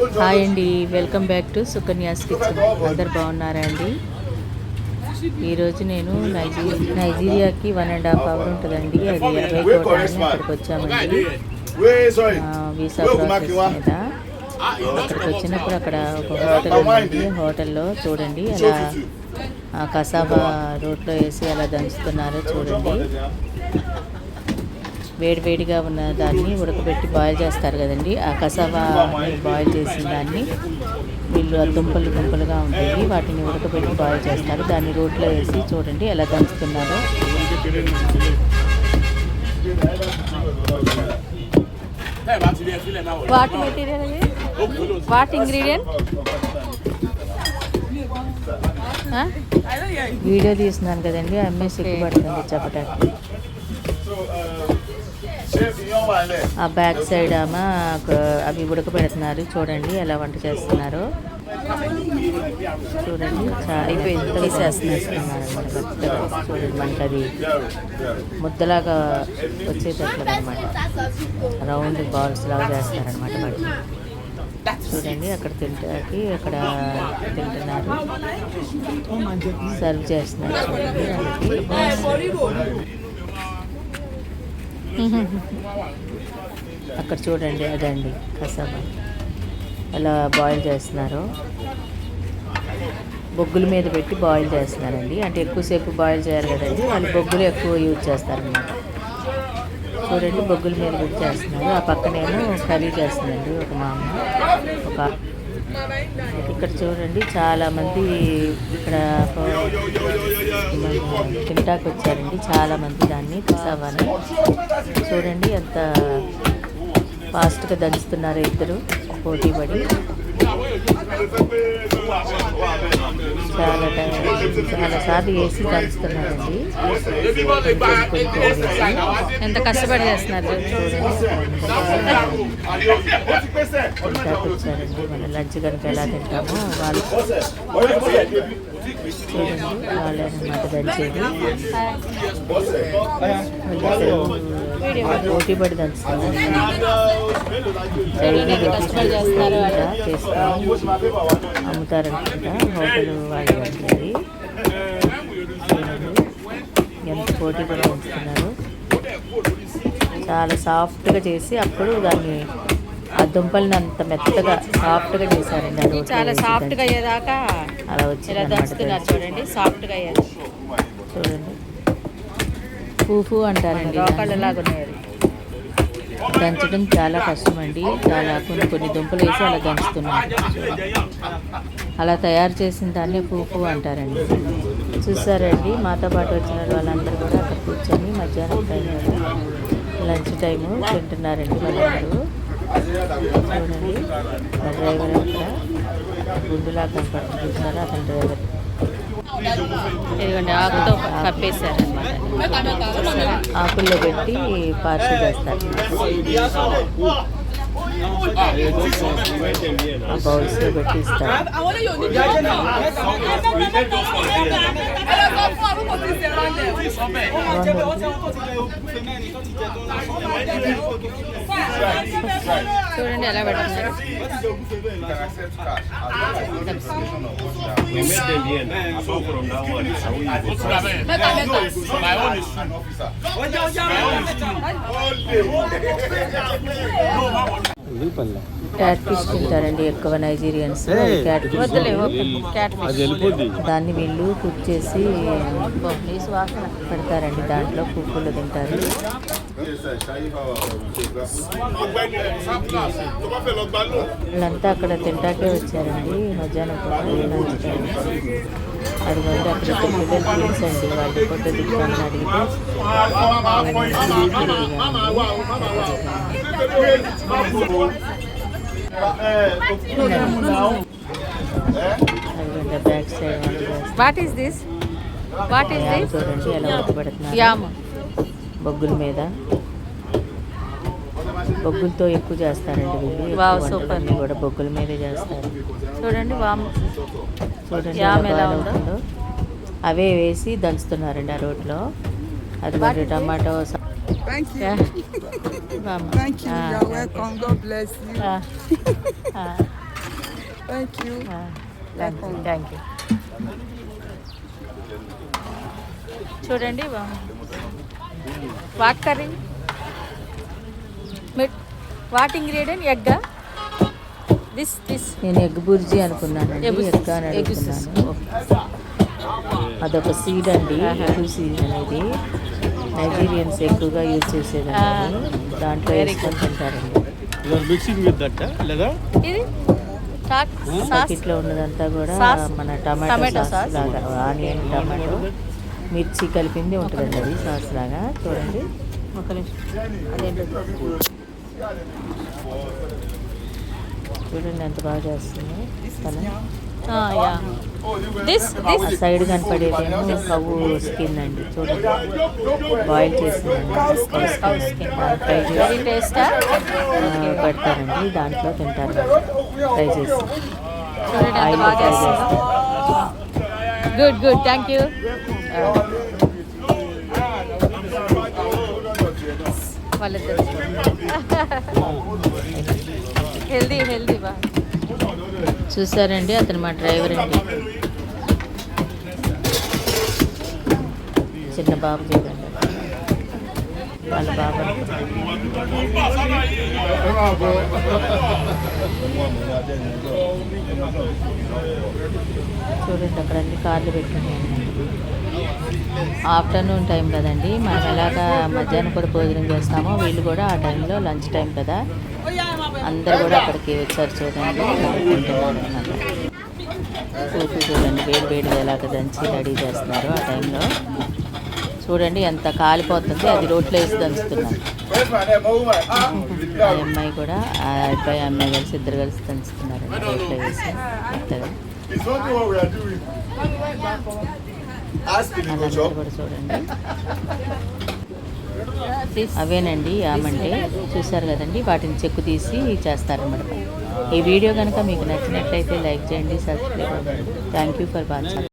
Hi అండి welcome back to Sukanya's kitchen. అందరు బాగున్నారా అండి? ఈరోజు నేను నైజీ నైజీరియాకి వన్ అండ్ హాఫ్ అవర్ ఉంటుందండి. అది అరవై కోట అని అక్కడికి వచ్చామండి వీసా ప్రాసెస్ మీద. అక్కడికి వచ్చినప్పుడు అక్కడ ఒక హోటల్ ఉందండి. హోటల్లో చూడండి. అలా ఆ కసాబా రోట్లో వేసి అలా దంచుతున్నారో చూడండి. వేడివేడిగా ఉన్న దాన్ని ఉడకబెట్టి బాయిల్ చేస్తారు కదండి. ఆ కసావాని బాయిల్ చేసిన దాన్ని వీళ్ళు దుంపలు దుంపలుగా ఉంటాయి. వాటిని ఉడకబెట్టి బాయిల్ చేస్తారు. దాన్ని రోట్లో వేసి చూడండి ఎలా దంచుతున్నారో. What material what ingredient video తీస్తున్నాను కదండి. అమ్మే సిగ్గుపడుతుంది చెప్పటానికి. ఆ బ్యాక్ సైడ్ ఆమె ఒక- అవి ఉడకబెడుతున్నారు. చూడండి ఎలా వంట చేస్తున్నారు. చూడండి చాలా తీసేస్తున్నారు. చూడండి మనకి అది ముద్దలాగా వచ్చేటట్లు అనమాట రౌండ్ బాల్స్ లాగా చేస్తారనమాట వాటిని. చూడండి అక్కడ తింటాకి అక్కడ తింటున్నారు. సర్వ్ చేస్తున్నారు. చూడండి అక్కడ చూడండి అదండి కసాబా. ఎలా బాయిల్ చేస్తున్నారు. బొగ్గుల మీద పెట్టి బాయిల్ చేస్తున్నారండి. అంటే ఎక్కువసేపు బాయిల్ చేయాలి కదండి. వాళ్ళు బొగ్గులు ఎక్కువ యూజ్ చేస్తారనమాట చూడండి బొగ్గుల మీద పెట్టి చేస్తున్నారు. ఆ పక్కనేమో కర్రీ చేస్తుందండి ఒక మామ ఒక ఇక్కడ చూడండి చాలా మంది ఇక్కడ తింటాకు వచ్చారండి. చాలా మంది దాన్ని కసావాని చూడండి ఎంత ఫాస్ట్గా దంచుతున్నారు ఇద్దరు పోటీ పడి. చాలా టైం చాలా సార్లు వేసి దంచుతున్నారండి ఎంత కష్టపడి చేస్తున్నారు వచ్చారండి మన లంచ్ కనుక ఎలా తింటామో వాళ్ళు చూడండి వాళ్ళే అనమాట దంచేది పోటీ పడి దంచుతున్నారు చేసుకొని అమ్ముతారనుకుంటా హోటల్ వాళ్ళు చూడండి ఎంత పోటీ పడి దంచుతున్నారు చాలా సాఫ్ట్గా చేసి అప్పుడు దాన్ని ఆ దుంపల్ని అంత మెత్తగా సాఫ్ట్గా చేశారండి రోట్లో చాలా వేసి సాఫ్ట్గా దంచి. అయ్యేదాకా అలా వచ్చింది చూడండి సాఫ్ట్గా అయ్యేది. చూడండి. పూఫు అంటారండి రోకళ్ళు దాన్ని. దంచడం చాలా కష్టం అండి చాలా కొన్ని కొన్ని దుంపలు వేసి అలా దంచుతున్నారు. అలా తయారు చేసిన దాన్ని పూపు అంటారండి. చూసారండి? మాతో పాటు వచ్చిన వాళ్ళందరూ కూడా అక్కడ కూర్చొని మధ్యాహ్నం టైం లంచ్ టైము తింటున్నారండి వాళ్ళందరూ. చూడండి. మా డ్రైవర్ అక్కడ గుండులా కనపడుతుంది చూసారా అతని డ్రైవర్. ఇదిగోండి ఆకుతో కప్పేశారు అనమాట ఆకుల్లో పెట్టి పార్సల్ చేస్తారు. బౌల్స్లో పెట్టి ఇస్తారు fún arúgbó tí ìṣẹ̀ rán dẹ̀. ó máa jẹ́ bẹ́ẹ̀ ó ti àwọn tó ti jẹ òkúfe mẹ́rin tó ti jẹ tó ń láṣọ ẹ̀ wáyé ní òkúfe We met them here now. So from now on, it's how we do. My own is an officer. My own is true. All day. No, my own. Catfish తింటారండి ఎక్కువ Nigerians. Catfish. వద్దులే cat అది వెళ్ళిపోద్ది. దాన్ని వీళ్ళు cook చేసి పెడతారండి దాంట్లో పువ్వులు తింటారు. వీళ్ళంతా అక్కడ తింటాకే వచ్చారండి. మధ్యాహ్నం అది కొంటే అక్కడ పిల్లలు ఫ్రెండ్స్ అండి. వాళ్ళు ఫోటో దిగుతామని అడిగితే వంట is this what is this చూడండి ఎలా ఉడకబెడుతున్నారు యామ్ బొగ్గుల మీద. బొగ్గులతో ఎక్కువ చేస్తారండి వీళ్ళు. Wow, super. కూడా బొగ్గుల మీదే చేస్తారు. చూడండి వామ్. చూడండి యామ్ ఎలా ఉందో? అవే వేసి దంచుతున్నారండి ఆ రోట్లో. అది మరి tomato Thank you. Yeah. Mama. Thank you. Ah, You're welcome. God bless you. Ah. Ah. Thank you thank you thank you చూడండి వాట్ కర్రీ వాట్ ఇంగ్రీడియంట్ ఎగ్గా దిస్ దిస్ నేను ఎగ్ బుర్జీ అనుకున్నానండి ఎగ్ ఎగ్ అని ఎగ్ అడుగుతున్నాను అదొక seed అండి. Egg seed అనేది Nigerians ఎక్కువగా యూజ్ చేసేదండి. దాంట్లో Very వేసుకొని తింటారండి. సాస్? బకెట్లో ఉన్నదంతా కూడా? మన టమాటో సాస్? లాగా ఆనియన్ టమాటో మిర్చి కలిపింది ఉంటుందండి అది సాస్ లాగా. చూడండి. ఒక నిమిషం. అదేంటో చూడండి ఎంత బాగా చేస్తుంది. తను. సైడ్ కనపడేదేమో కవ్వు స్కిన్ అండి చూడండి. బాయిల్ చేసిందండి కౌ స్కిన్ ఫ్రై చేసి టేస్టా పెడతారండి దాంట్లో తింటారు ఫ్రై చేసి. ఆయిల్ బాగా ఫ్రై చేస్తారు గుడ్ గుడ్ థ్యాంక్ యూ వాళ్ళిద్దరు. హెల్దీ హెల్దీ బా చూసారండి అతను మా డ్రైవర్ అండి. చిన్న బాబు చూడండి వాళ్ళ బాబు. చూడండి అక్కడ అన్ని కార్లు పెట్టుకున్నాయండి ఆఫ్టర్నూన్ టైం కదండి మనం ఎలాగా మధ్యాహ్నం కూడా భోజనం చేస్తామో వీళ్ళు కూడా ఆ టైంలో లంచ్ టైం కదా. అందరు కూడా అక్కడికి వచ్చారు చూడండి అన్నమాట చూసి చూడండి వేడి వేడిగా ఎలాగ దంచి రెడీ చేస్తున్నారు ఆ టైంలో. చూడండి ఎంత కాలిపోతుంది అది రోట్లో వేసి దంచుతున్నారు ఆ అమ్మాయి కూడా ఆ అబ్బాయి అమ్మాయి కలిసి ఇద్దరు కలిసి దంచుతున్నారండి రోట్లో వేసి మెత్తగా. కూడా చూడండి. అవేనండి ఆమంటే చూశారు కదండి వాటిని చెక్కు తీసి చేస్తారన్నమాట. ఈ వీడియో కనుక మీకు నచ్చినట్లయితే లైక్ చేయండి సబ్స్క్రైబ్ అవ్వండి థ్యాంక్ యూ ఫర్ వాచింగ్